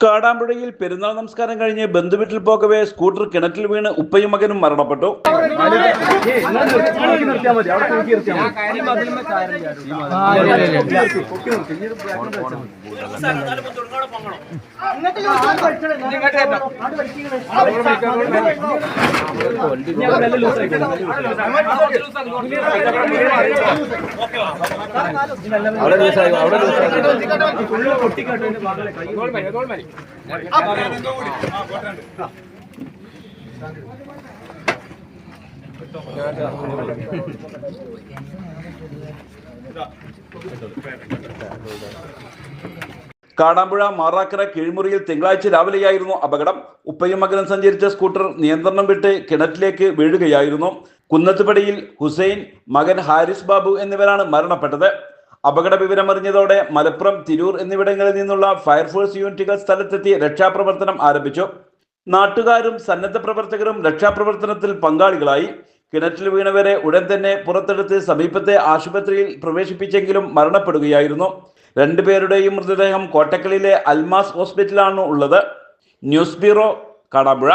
കാടാമ്പുഴയിൽ പെരുന്നാൾ നമസ്കാരം കഴിഞ്ഞ് ബന്ധുവീട്ടിൽ പോകവേ സ്കൂട്ടർ കിണറ്റിൽ വീണ് ഉപ്പയും മകനും മരണപ്പെട്ടു. കാടാമ്പുഴ മാറാക്കര കീഴ്മുറിയിൽ തിങ്കളാഴ്ച രാവിലെയായിരുന്നു അപകടം. ഉപ്പയും മകനും സഞ്ചരിച്ച സ്കൂട്ടർ നിയന്ത്രണം വിട്ട് കിണറ്റിലേക്ക് വീഴുകയായിരുന്നു. കുന്നത്തുപടിയിൽ ഹുസൈൻ മകൻ ഹാരിസ് ബാബു എന്നിവരാണ് മരണപ്പെട്ടത്. അപകട വിവരമറിഞ്ഞതോടെ മലപ്പുറം തിരൂർ എന്നിവിടങ്ങളിൽ നിന്നുള്ള ഫയർഫോഴ്സ് യൂണിറ്റുകൾ സ്ഥലത്തെത്തി രക്ഷാപ്രവർത്തനം ആരംഭിച്ചു. നാട്ടുകാരും സന്നദ്ധ പ്രവർത്തകരും രക്ഷാപ്രവർത്തനത്തിൽ പങ്കാളികളായി. കിണറ്റിൽ വീണവരെ ഉടൻ തന്നെ പുറത്തെടുത്ത് സമീപത്തെ ആശുപത്രിയിൽ പ്രവേശിപ്പിച്ചെങ്കിലും മരണപ്പെടുകയായിരുന്നു. രണ്ടുപേരുടെയും മൃതദേഹം കോട്ടക്കലിലെ അൽമാസ് ഹോസ്പിറ്റലാണ് ഉള്ളത്. News bureau Kadampuzha.